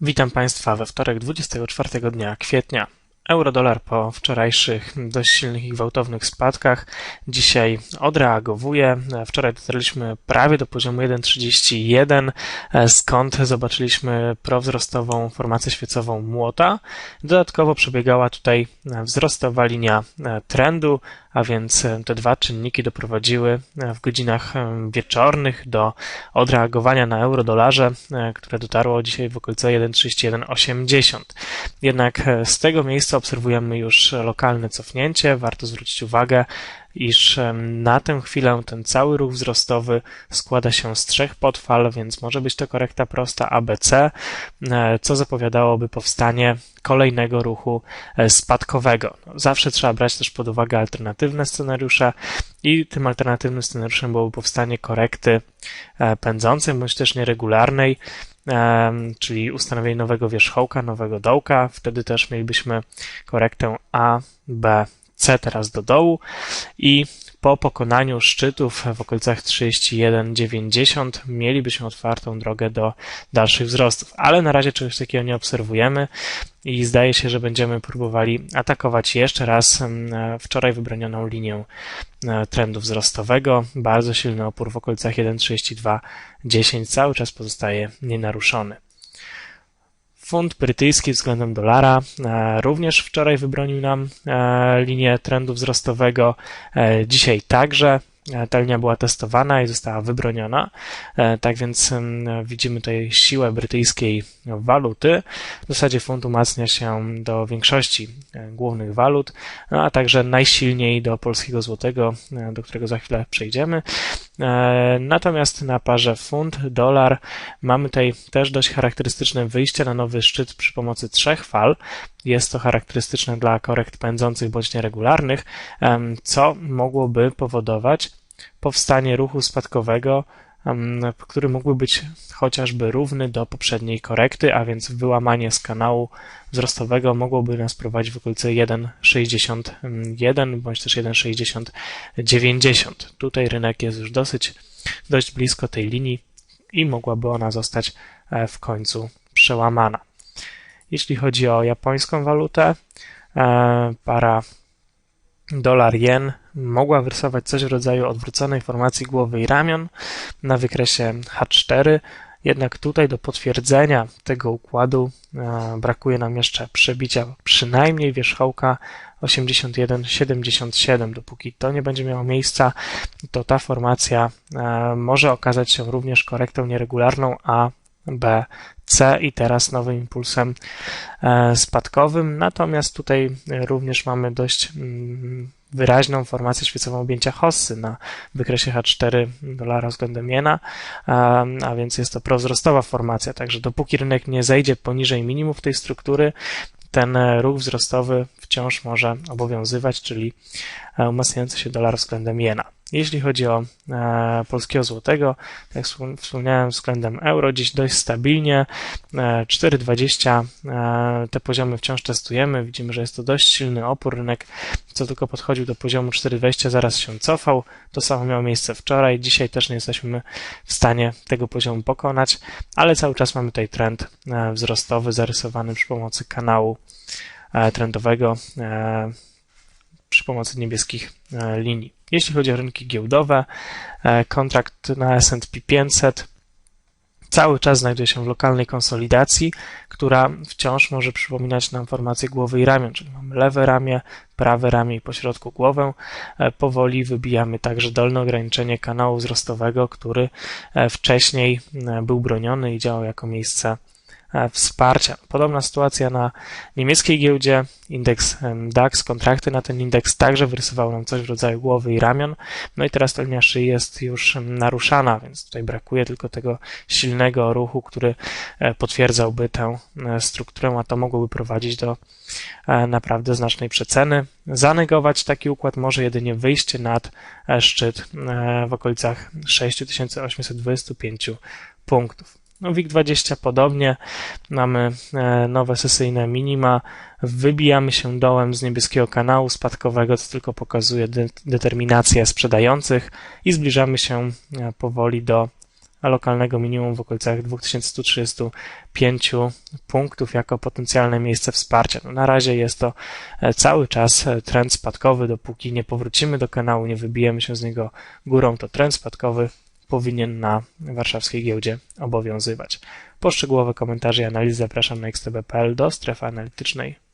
Witam Państwa we wtorek 24 dnia kwietnia. Euro-dolar po wczorajszych dość silnych i gwałtownych spadkach dzisiaj odreagowuje. Wczoraj dotarliśmy prawie do poziomu 1,31, skąd zobaczyliśmy prowzrostową formację świecową młota. Dodatkowo przebiegała tutaj wzrostowa linia trendu, a więc te dwa czynniki doprowadziły w godzinach wieczornych do odreagowania na euro-dolarze, które dotarło dzisiaj w okolice 1,3180. Jednak z tego miejsca obserwujemy już lokalne cofnięcie. Warto zwrócić uwagę, iż na tę chwilę ten cały ruch wzrostowy składa się z trzech podfal, więc może być to korekta prosta ABC, e, co zapowiadałoby powstanie kolejnego ruchu e, spadkowego. No, zawsze trzeba brać też pod uwagę alternatywne scenariusze i tym alternatywnym scenariuszem byłoby powstanie korekty e, pędzącej bądź też nieregularnej, czyli ustanowienie nowego wierzchołka, nowego dołka. Wtedy też mielibyśmy korektę A, B, C teraz do dołu i po pokonaniu szczytów w okolicach 31,90 mielibyśmy otwartą drogę do dalszych wzrostów, ale na razie czegoś takiego nie obserwujemy i zdaje się, że będziemy próbowali atakować jeszcze raz wczoraj wybronioną linię e, trendu wzrostowego. Bardzo silny opór w okolicach 1,3210 cały czas pozostaje nienaruszony. Funt brytyjski względem dolara e, również wczoraj wybronił nam e, linię trendu wzrostowego. E, dzisiaj także. Ta linia była testowana i została wybroniona. Tak więc widzimy tutaj siłę brytyjskiej waluty. W zasadzie funt umacnia się do większości głównych walut, no a także najsilniej do polskiego złotego, do którego za chwilę przejdziemy. E, natomiast na parze funt-dolar mamy tutaj też dość charakterystyczne wyjście na nowy szczyt przy pomocy trzech fal. Jest to charakterystyczne dla korekt pędzących bądź nieregularnych, co mogłoby powodować powstanie ruchu spadkowego który mógłby być chociażby równy do poprzedniej korekty, a więc wyłamanie z kanału wzrostowego mogłoby nas prowadzić w okolice 1,61 bądź też 1,6090. Tutaj rynek jest już dosyć dość blisko tej linii i mogłaby ona zostać e, w końcu przełamana. Jeśli chodzi o japońską walutę, e, para dolar-jen mogła wyrysować coś w rodzaju odwróconej formacji głowy i ramion na wykresie H4, jednak tutaj do potwierdzenia tego układu e, brakuje nam jeszcze przebicia przynajmniej wierzchołka 81-77. Dopóki to nie będzie miało miejsca, to ta formacja e, może okazać się również korektą nieregularną, a B, C i teraz nowym impulsem e, spadkowym. Natomiast tutaj również mamy dość mm, wyraźną formację świecową objęcia hossy na wykresie H4 dolara względem jena, a więc jest to prowzrostowa formacja, także dopóki rynek nie zejdzie poniżej minimum tej struktury, ten ruch wzrostowy wciąż może obowiązywać, czyli e, umacniający się dolar względem jena. Jeśli chodzi o e, polskiego złotego, jak wspomniałem, względem euro, dziś dość stabilnie, e, 4,20 e, te poziomy wciąż testujemy, widzimy, że jest to dość silny opór, rynek co tylko podchodził do poziomu 4,20 zaraz się cofał, to samo miało miejsce wczoraj, dzisiaj też nie jesteśmy w stanie tego poziomu pokonać, ale cały czas mamy tutaj trend e, wzrostowy zarysowany przy pomocy kanału e, trendowego e, przy pomocy niebieskich e, linii. Jeśli chodzi o rynki giełdowe, e, kontrakt na S&P 500 cały czas znajduje się w lokalnej konsolidacji, która wciąż może przypominać nam formację głowy i ramion, czyli mamy lewe ramię, prawe ramię i pośrodku głowę. E, powoli wybijamy także dolne ograniczenie kanału wzrostowego, który wcześniej był broniony i działał jako miejsce wsparcia. Podobna sytuacja na niemieckiej giełdzie. Indeks DAX, kontrakty na ten indeks także wyrysował nam coś w rodzaju głowy i ramion. No i teraz ta linia szyi jest już naruszana, więc tutaj brakuje tylko tego silnego ruchu, który e, potwierdzałby tę e, strukturę, a to mogłoby prowadzić do naprawdę znacznej przeceny. Zanegować taki układ może jedynie wyjście nad szczyt w okolicach 6825 punktów. No WIG20 podobnie, mamy e, nowe sesyjne minima, wybijamy się dołem z niebieskiego kanału spadkowego, co tylko pokazuje de determinację sprzedających i zbliżamy się e, powoli do lokalnego minimum w okolicach 2135 punktów jako potencjalne miejsce wsparcia. No na razie jest to e, cały czas trend spadkowy, dopóki nie powrócimy do kanału, nie wybijemy się z niego górą, to trend spadkowy powinien na warszawskiej giełdzie obowiązywać. Poszczegółowe komentarze i analizy zapraszam na xtb.pl do strefy analitycznej